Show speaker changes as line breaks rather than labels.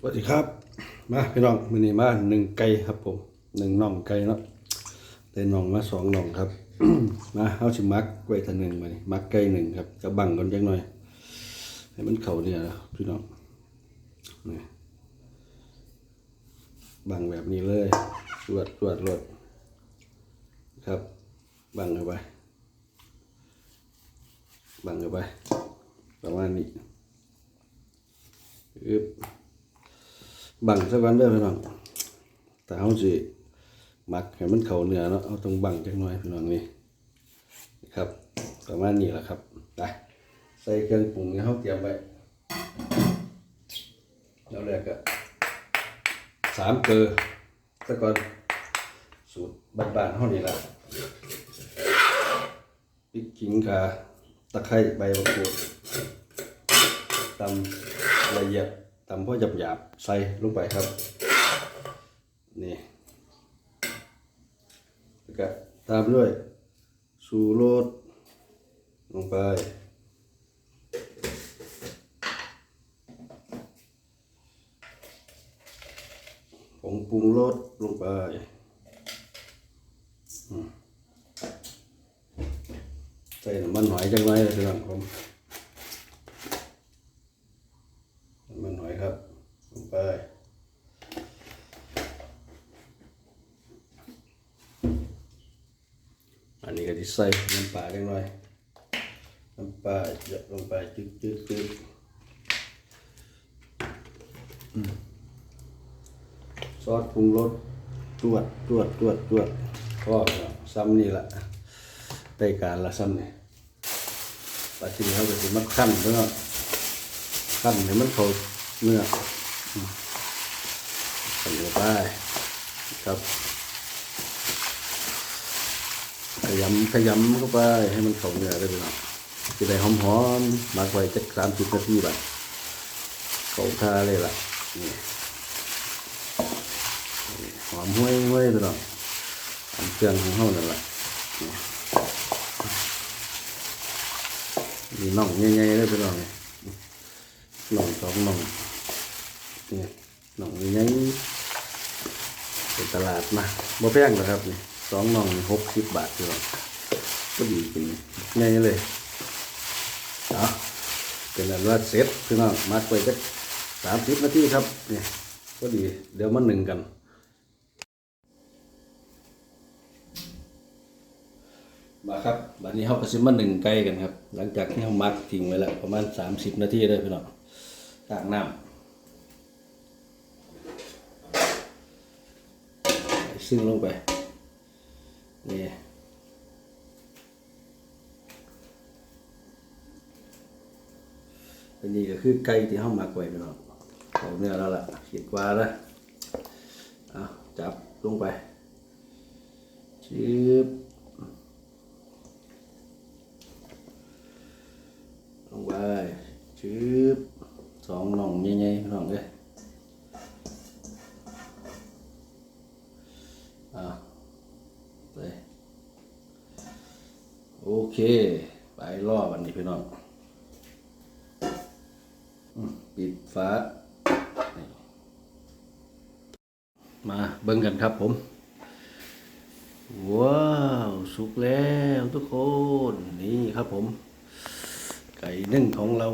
สวัสดีครับ มาพี่น้องมือนี้มาหนึ่งไก่ครับผมหนึ่งน่องไก่เนาะได้น่องมาสองน่องครับ มาเอาสิมักไว้ทันหนึ่งมานี่มักไก่หนึ่งครับจะบังก่อนจังหน่อยให้มันเข้าเนี่ยนะพี่น้องนี่บังแบบนี้เลยรวดรวดรวดครับบังเอาไว้บังเอาไว้ประมาณนี้อึบ บังสักวันเด้อพี่น้องแต่เขาสิมักให้มันเข้าเนื้อเนาะเอาต้องบังจักหน่อยพี่น้องนี่ครับประมาณนี้แหละครับไปใส่เครื่องปรุงที่เขาเตรียมไว้แล้วแรกก็สามเกลือซะก่อนสูตรบ้านๆเฮานี่ล่ะพริกขิงกาตะไคร้ใบมะกรูดตำละเอียด ตำพอหยาบๆใส่ลงไปครับ นี่ แล้วก็ตามด้วยสูโรสลงไป ผงปรุงรสลงไปใส่น้ำมันหอยจังไรเลยพี่น้องผม น้ำมันหอยครับ ลงไป อันนี้ก็จะใส่น้ำปลาเล็กน้อยน้ำปลาหยดลงไปจึ๊กจึ๊กจึ๊กอืมซอสปรุงรสตรวจตรวจตรวจตรวจก็ซ้ำนี่แหละได้การละซ้ำนี่ปัจจุบันเขาก็จะมาขั้นแล้วเนาะขั้นให้มันเขาเนื้อใส่ลงไปครับ ข ยำขยำเข้าไปให้มันเข้าเนื้อได้เลยเนาะจะได้หอมๆหมักไว้จักสามสิบนาทีแบบเขาทาเลยล่ะนี่หอมห้วยห้วยเลยเนาะทำเครื่องของเขานั่นแหละนี่น่องใหญ่ๆเลยไปลองนี่หน่องสองน่องนี่น่องนี้ยังเป็นตลาดมาบ่แพงหรอครับนี่ สองน่องหกสิบบาทพี่องก็ดีกินง่ายเลยเอาเป็นอันว่าเสร็จพี่น้องมัดไว้สักสามสิบนาทีครับเนี่ยก็ดีเดี๋ยวมาหนึ่งกันมาครับบัดนี้เขาก็สิมาหนึ่งไก่กันครับ หลังจากที่เขามักทิ้งไว้แล้วประมาณสามสิบนาทีเลยพี่น้องตากน้ำซึ่งลงไป นี่อันนี้ก็คือไก่ที่เขาหมักไว้พี่น้องเอาเนื้อแล้วล่ะคิดว่านะเอาจับลงไปชืบลงไปชืบสองน่องใหญ่ๆพี่น้องเลย ไปโอเค ไปล่อวันนี้พี่น้องปิดฟ้ามาเบิ่งกันครับผม ว้าวสุกแล้วทุกคน นี่ครับผม ไก่นึ่งของเรา